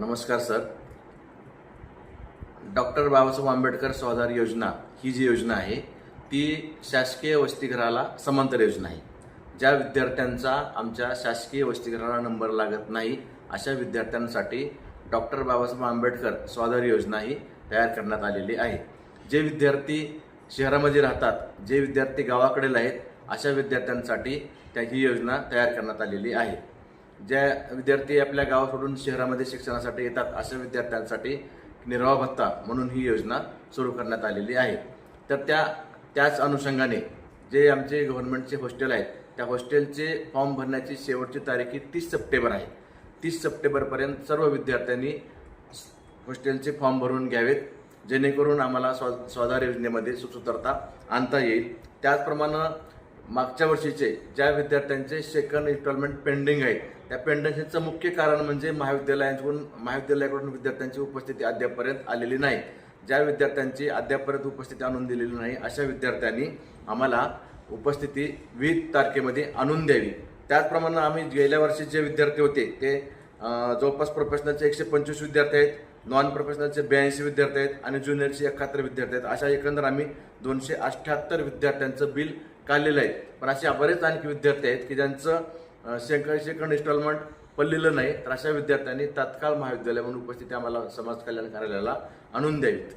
नमस्कार sir. Doctor Babasaheb Ambedkar Swadhar योजना ही जी योजना आहे ती शासकीय वसतिगृहाला समांतर योजना आहे. ज्या विद्यार्थ्यांचा आमच्या शासकीय वसतिगृहाला नंबर लागत नाही अशा विद्यार्थ्यांसाठी डॉक्टर बाबासाहेब आंबेडकर स्वाधार योजना ही तयार करण्यात आलेली आहे. जे विद्यार्थी शहरामध्ये राहतात जे विद्यार्थी गावाकडील आहेत अशा विद्यार्थ्यांसाठी त्या ही योजना तयार करण्यात आलेली आहे. ज्या विद्यार्थी आपल्या गाव सोडून शहरामध्ये शिक्षणासाठी येतात अशा विद्यार्थ्यांसाठी निर्वाह भत्ता म्हणून ही योजना सुरू करण्यात आलेली आहे. तर त्या त्याच अनुषंगाने जे आमचे गव्हर्नमेंटचे हॉस्टेल आहेत त्या हॉस्टेलचे फॉर्म भरण्याची शेवटची तारीख ही तीस सप्टेंबर आहे. तीस सप्टेंबरपर्यंत सर्व विद्यार्थ्यांनी हॉस्टेलचे फॉर्म भरून घ्यावेत जेणेकरून आम्हाला स्व स्वाधार योजनेमध्ये सुसूत्रता आणता येईल. त्याचप्रमाणे मागच्या वर्षीचे ज्या विद्यार्थ्यांचे सेकंड इन्स्टॉलमेंट पेंडिंग आहे त्या पेंडिंगचं मुख्य कारण म्हणजे महाविद्यालयांकडून महाविद्यालयाकडून विद्यार्थ्यांची उपस्थिती अद्यापपर्यंत आलेली नाही. ज्या विद्यार्थ्यांची अद्यापपर्यंत उपस्थिती आणून दिलेली नाही अशा विद्यार्थ्यांनी आम्हाला उपस्थिती वीस तारखेमध्ये आणून द्यावी. त्याचप्रमाणे आम्ही गेल्या वर्षी जे विद्यार्थी होते ते जवळपास प्रोफेशनलचे एकशे पंचवीस विद्यार्थी आहेत नॉन प्रोफेशनलचे ब्याऐंशी विद्यार्थी आहेत आणि ज्युनियरचे एकाहत्तर विद्यार्थी आहेत. अशा एकंदर आम्ही दोनशे अठ्ठ्याहत्तर विद्यार्थ्यांचं बिल काढलेलं आहेत पण असे बरेच आणखी विद्यार्थी आहेत की ज्यांचं सेकंड सेकंड इन्स्टॉलमेंट पडलेलं नाही तर अशा विद्यार्थ्यांनी तात्काळ महाविद्यालयामधून उपस्थिती आम्हाला समाज कल्याण कार्यालयाला आणून द्यावीत.